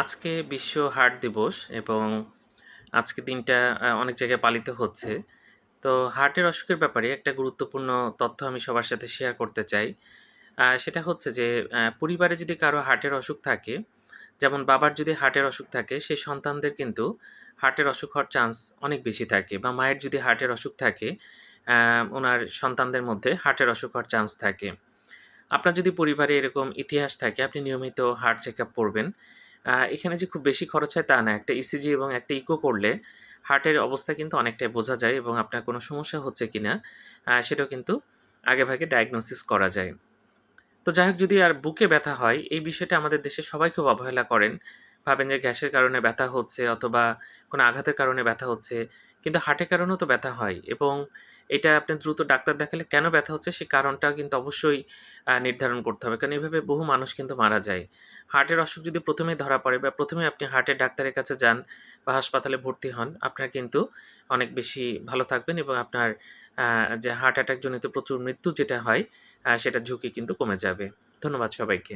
আজকে বিশ্ব হার্ট দিবস এবং আজকে দিনটা অনেক জায়গায় পালিত হচ্ছে। তো হার্টের অসুখের ব্যাপারে একটা গুরুত্বপূর্ণ তথ্য আমি সবার সাথে শেয়ার করতে চাই। সেটা হচ্ছে যে পরিবারে যদি কারও হার্টের অসুখ থাকে, যেমন বাবার যদি হার্টের অসুখ থাকে, সেই সন্তানদের কিন্তু হার্টের অসুখ হওয়ার চান্স অনেক বেশি থাকে বা মায়ের যদি হার্টের অসুখ থাকে, উনার সন্তানদের মধ্যে হার্টের অসুখ হওয়ার চান্স থাকে। আপনার যদি পরিবারে এরকম ইতিহাস থাকে, আপনি নিয়মিত হার্ট চেকআপ করবেন। এখানে যে খুব বেশি খরচ হয় তা না। একটা ইসিজি এবং একটা ইকো করলে হার্টের অবস্থা কিন্তু অনেকটাই বোঝা যায় এবং আপনার কোনো সমস্যা হচ্ছে কি না সেটাও কিন্তু আগেভাগে ডায়াগনোসিস করা যায়। তো যাই হোক যদি আর বুকে ব্যথা হয়, এই বিষয়টা আমাদের দেশে সবাই খুব অবহেলা করেন। ভাবেন যে গ্যাসের কারণে ব্যথা হচ্ছে অথবা কোনো আঘাতের কারণে ব্যথা হচ্ছে। কিন্তু হার্টের কারণেও তো ব্যথা হয় এবং এটা আপনি দ্রুত ডাক্তার দেখালে কেন ব্যথা হচ্ছে সে কারণটা কিন্তু অবশ্যই নির্ধারণ করতে হবে। কারণ এভাবে বহু মানুষ কিন্তু মারা যায়। হার্টের অসুখ যদি ১ম এই ধরা পড়ে বা প্রথমে আপনি হার্টের ডাক্তারের কাছে যান বা হাসপাতালে ভর্তি হন, আপনার কিন্তু অনেক বেশি ভালো থাকবেন এবং আপনার যে হার্ট অ্যাটাক জনিত প্রচুর মৃত্যু যেটা হয়, আ সেটার ঝুঁকি কিন্তু কমে যাবে। ধন্যবাদ সবাইকে।